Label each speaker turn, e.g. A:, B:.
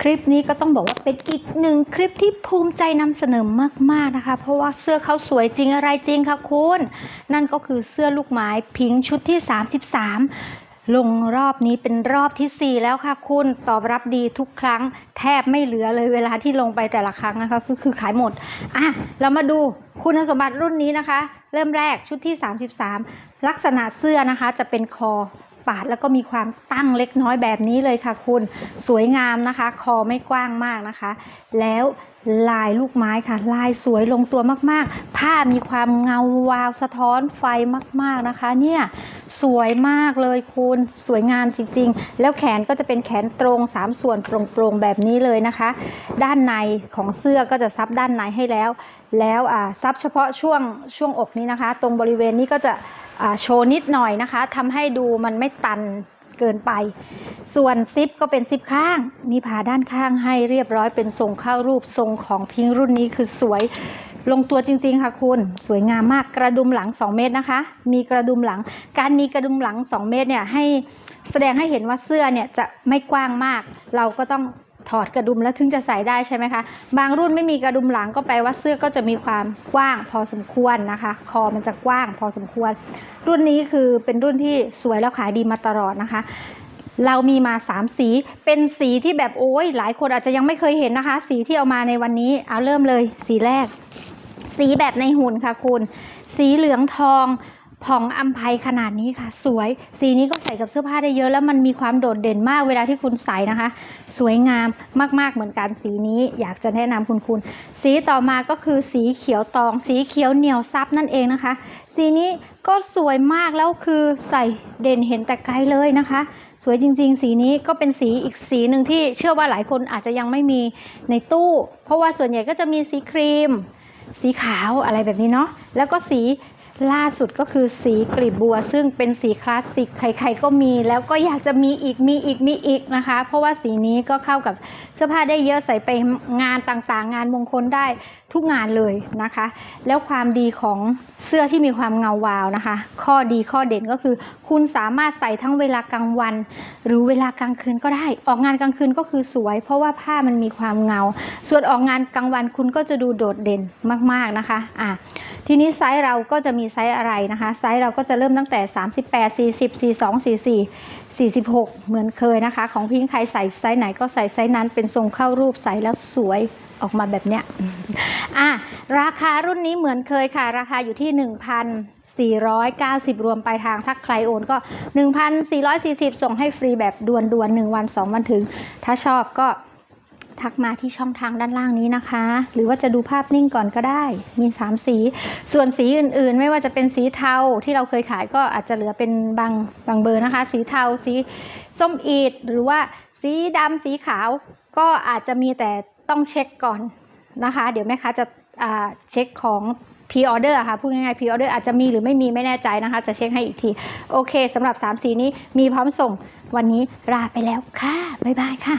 A: คลิปนี้ก็ต้องบอกว่าเป็นอีกหนึ่งคลิปที่ภูมิใจนำเสนอมากๆนะคะ เพราะว่าเสื้อเขาสวยจริงอะไรจริงค่ะคุณ นั่นก็คือเสื้อลูกไม้พิงชุดที่ 33 ลงรอบนี้เป็นรอบทีสี่4 แล้วค่ะคุณตอบรับดีทุกครั้งแทบไม่เหลือเลยเวลาที่ลงไปแต่ละครั้งนะคะคือขายหมดอะเรามาดูคุณสมบัติรุ่นนี้นะคะ เริ่มแรกชุดที่ 33 ลักษณะเสื้อนะคะจะเป็นคอ ปาดแล้วก็มีความตั้งเล็กน้อยแบบนี้เลยค่ะคุณสวยงามนะคะ คอไม่กว้างมากนะคะ แล้วลายลูกไม้ค่ะ ลายสวยลงตัวมากๆ ผ้ามีความเงาวาวสะท้อนไฟมากๆนะคะ เนี่ยสวยมากเลยคุณสวยงามจริง ๆ แล้วแขนก็จะเป็นแขนตรง 3 ส่วนโปร่งๆแบบนี้เลยนะคะ ด้านในของเสื้อก็จะซับด้านในให้แล้ว แล้วซับเฉพาะช่วงช่วงอกนี้นะคะ ตรงบริเวณนี้ก็จะโชว์นิดหน่อยนะคะทำให้ดูมันไม่ตันเกินไป ส่วนซิปก็เป็นซิปข้าง มีผ่าด้านข้างให้เรียบร้อยเป็นทรงเข้ารูปทรงของพิงรุ่นนี้คือสวยลงตัวจริงๆค่ะคุณ สวยงามมากกระดุมหลัง 2 เมตรนะคะ มีกระดุมหลัง การมีกระดุมหลัง 2 เมตรเนี่ยให้แสดงให้เห็นว่าเสื้อเนี่ยจะไม่กว้างมาก เราก็ต้องถอดกระดุมแล้วถึงจะใส่ได้ใช่ไหมคะ บางรุ่นไม่มีกระดุมหลังก็แปลว่าเสื้อก็จะมีความกว้างพอสมควรนะคะ คอมันจะกว้างพอสมควร รุ่นนี้คือเป็นรุ่นที่สวยแล้วขายดีมาตลอดนะคะ เรามีมา 3 สี เป็นสีที่แบบโอ้ยหลายคนอาจจะยังไม่เคยเห็นนะคะ สีที่เอามาในวันนี้เอาเริ่มเลยสีแรก สีแบบในหุ่นค่ะคุณ สีเหลืองทอง ผ่องอัมภัยขนาดนี้ค่ะ สวย สีนี้ก็ใส่กับเสื้อผ้าได้เยอะแล้วมันมีความโดดเด่นมากเวลาที่คุณใส่นะคะ สวยงามมากๆเหมือนกันสีนี้อยากจะแนะนำคุณคุณ สีต่อมาก็คือสีเขียวตอง สีเขียวเหนียวซับนั่นเองนะคะ สีนี้ก็สวยมากแล้วคือใส่เด่นเห็นแต่ไกลเลยนะคะ สวยจริง ๆ สีนี้ก็เป็นสีอีกสีหนึ่งที่เชื่อว่าหลายคนอาจจะยังไม่มีในตู้ เพราะว่าส่วนใหญ่ก็จะมีสีครีม สีขาวอะไรแบบนี้เนาะแล้วก็สี ล่าสุดก็คือสีกลีบบัว ซึ่งเป็นสีคลาสสิกใครๆก็มี แล้วก็อยากจะมีอีกมีอีกมีอีกนะคะ เพราะว่าสีนี้ก็เข้ากับเสื้อผ้าได้เยอะใส่ไปงานต่างๆ งานมงคลได้ทุกงานเลยนะคะ แล้วความดีของเสื้อที่มีความเงาวาวนะคะ ข้อดีข้อเด่นก็คือ คุณสามารถใส่ทั้งเวลากลางวัน หรือเวลากลางคืนก็ได้ ออกงานกลางคืนก็คือสวย เพราะว่าผ้ามันมีความเงา ส่วนออกงานกลางวันคุณก็จะดูโดดเด่นมากๆนะคะอะ ทีนี้ไซส์เราก็จะมีไซส์อะไรนะคะ ไซส์เราก็จะเริ่มตั้งแต่ 38 40 42 44 46 เหมือนเคยนะคะ ของพิงค์ใครใส่ไซส์ไหนก็ใส่ไซส์นั้นเป็นทรงเข้ารูปใส่แล้วสวยออกมาแบบเนี้ยอะราคารุ่นนี้เหมือนเคยค่ะ ราคาอยู่ที่ 1,490 รวมปลายทาง ถ้าใครโอนก็ 1,440 ส่งให้ฟรีแบบด่วนๆ1วัน 2 วันถึง ถ้าชอบก็ ทักมาที่ช่องทางด้านล่างนี้นะคะ หรือว่าจะดูภาพนิ่งก่อนก็ได้ มี 3 สี ส่วนสีอื่น ๆ ไม่ว่าจะเป็นสีเทาที่เราเคยขายก็อาจจะเหลือเป็นบางบางเบอร์นะคะ สีเทาสีส้มอีดหรือว่าสีดำสีขาวก็อาจจะมีแต่ต้องเช็คก่อนนะคะ เดี๋ยวแม่ค้าจะาเช็คของพ r ออเดอร์ค่ะพูดง่ายๆพ r ออเดอร์อาจจะมีหรือไม่มีไม่แน่ใจนะคะ จะเช็คให้อีกที โอเคสำหรับ 3 สีนี้มีพร้อมส่งวันนี้ลาไปแล้วค่ะ บ๊ายบายค่ะ